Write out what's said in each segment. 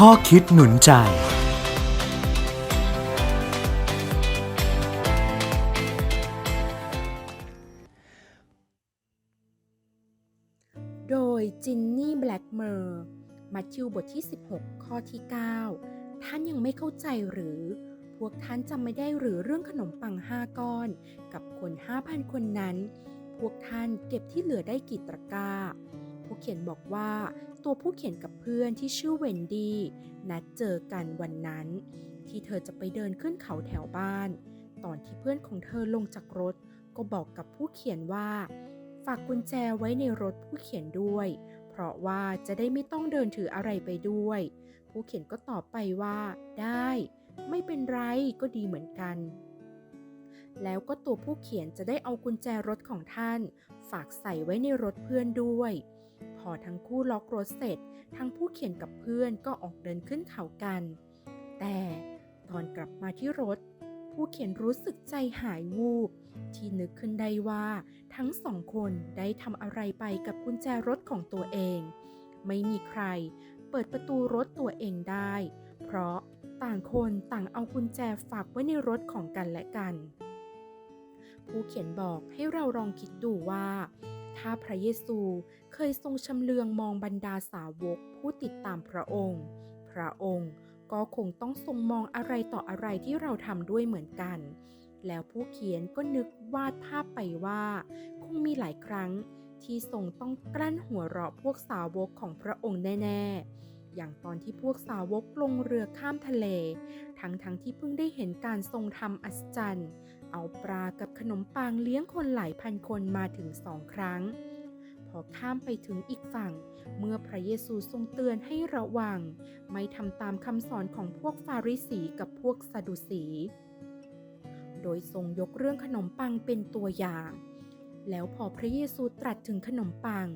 ข้อคิดหนุนใจ โดยจินนี่แบล็กเมอร์มัทธิวบทที่ 16 ข้อที่ 9 ท่านยังไม่เข้าใจหรือ พวกท่านจำไม่ได้หรือเรื่องขนมปังห้าก้อน กับคน 5,000 คนนั้น พวกท่านเก็บที่เหลือได้กี่ตะกร้า ผู้เขียนบอกว่า ตัวผู้เขียนกับเพื่อนที่ชื่อเวนดี้นัดเจอกันวันนั้น ที่เธอจะไปเดินขึ้นเขาแถวบ้าน ตอนที่เพื่อนของเธอลงจากรถ ก็บอกกับผู้เขียนว่า ฝากกุญแจไว้ในรถผู้เขียนด้วย เพราะว่าจะได้ไม่ต้องเดินถืออะไรไปด้วย ผู้เขียนก็ตอบไปว่า ได้ ไม่เป็นไรก็ดีเหมือนกันแล้วก็ตัวผู้เขียนจะได้เอากุญแจรถของท่าน ฝากใส่ไว้ในรถเพื่อนด้วย อทั้งคู่ล็อกรถเสร็จ ทั้งผู้เขียนกับเพื่อนก็ออกเดินขึ้นเขากัน แต่ตอนกลับมาที่รถ ผู้เขียนรู้สึกใจหายวูบ ที่นึกขึ้นได้ว่าทั้งสองคนได้ทำอะไรไปกับกุญแจรถของตัวเอง ไม่มีใครเปิดประตูรถตัวเองได้ เพราะต่างคนต่างเอากุญแจฝากไว้ในรถของกันและกัน ผู้เขียนบอกให้เราลองคิดดูว่า ถ้าพระเยซูเคยทรงชำเลืองมองบรรดาสาวกผู้ติดตามพระองค์ พระองค์ก็คงต้องทรงมองอะไรต่ออะไรที่เราทำด้วยเหมือนกัน แล้วผู้เขียนก็นึกวาดภาพไปว่า คงมีหลายครั้งที่ทรงต้องกลั้นหัวเราะพวกสาวกของพระองค์แน่ๆ อย่างตอนที่พวกสาวกลงเรือข้ามทะเล ทั้งๆทที่เพิ่งได้เห็นการทรงทำอัศจรรย์ เอาปลากับขนมปังเลี้ยงคนหลายพันคนมาถึงสองครั้ง พอข้ามไปถึงอีกฝั่ง เมื่อพระเยซูทรงเตือนให้ระวัง ไม่ทำตามคำสอนของพวกฟาริสีกับพวกซาดูสี โดยทรงยกเรื่องขนมปังเป็นตัวอย่าง แล้วพอพระเยซูตรัสถึงขนมปัง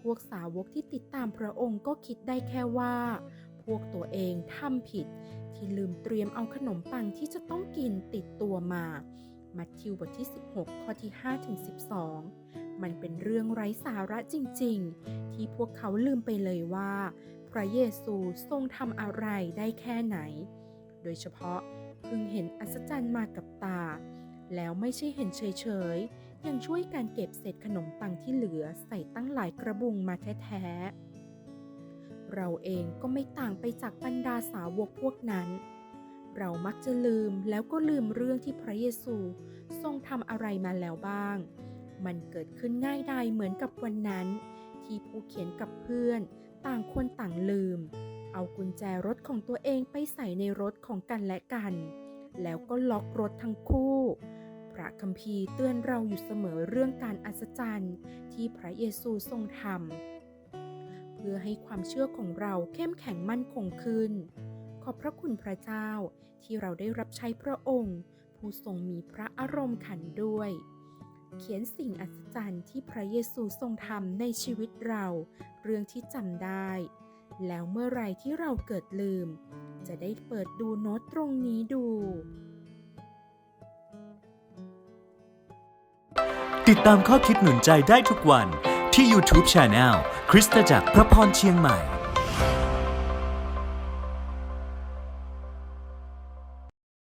พวกสาวกที่ติดตามพระองค์ก็คิดได้แค่ว่าพวกตัวเองทำผิด ที่ลืมเตรียมเอาขนมปังที่จะต้องกินติดตัวมา มัทธิวบทที่ 16 ข้อที่ 5 ถึง 12 มันเป็นเรื่องไร้สาระจริงๆ ที่พวกเขาลืมไปเลยว่า พระเยซูทรงทำอะไรได้แค่ไหน โดยเฉพาะเพิ่งเห็นอัศจรรย์มากับตา แล้วไม่ใช่เห็นเฉยๆ ยังช่วยการเก็บเศษขนมปังที่เหลือใส่ตั้งหลายกระบุงมาแท้ๆ เราเองก็ไม่ต่างไปจากบรรดาสาวกพวกนั้น เรามักจะลืมแล้วก็ลืมเรื่องที่พระเยซูทรงทำอะไรมาแล้วบ้าง มันเกิดขึ้นง่ายดายเหมือนกับวันนั้น ที่ผู้เขียนกับเพื่อน ต่างคนต่างลืม เอากุญแจรถของตัวเองไปใส่ในรถของกันและกัน แล้วก็ล็อกรถทั้งคู่พระคัมภีร์เตือนเราอยู่เสมอเรื่องการอัศจรรย์ที่พระเยซูทรงทำเพื่อให้ความเชื่อของเราเข้มแข็งมั่นคงขึ้น อบพระคุณพระเจ้า ที่เราได้รับใช้พระองค์ ผู้ทรงมีพระอารมณ์ขันด้วย เขียนสิ่งอัศจรรย์ที่พระเยซูทรงทำในชีวิตเรา เรื่องที่จำได้ แล้วเมื่อไรที่เราเกิดลืม จะได้เปิดดูโน้ตตรงนี้ดู ติดตามข้อคิดหนุนใจได้ทุกวันที่ YouTube Channel คริสตจักรพระพรเชียงใหม่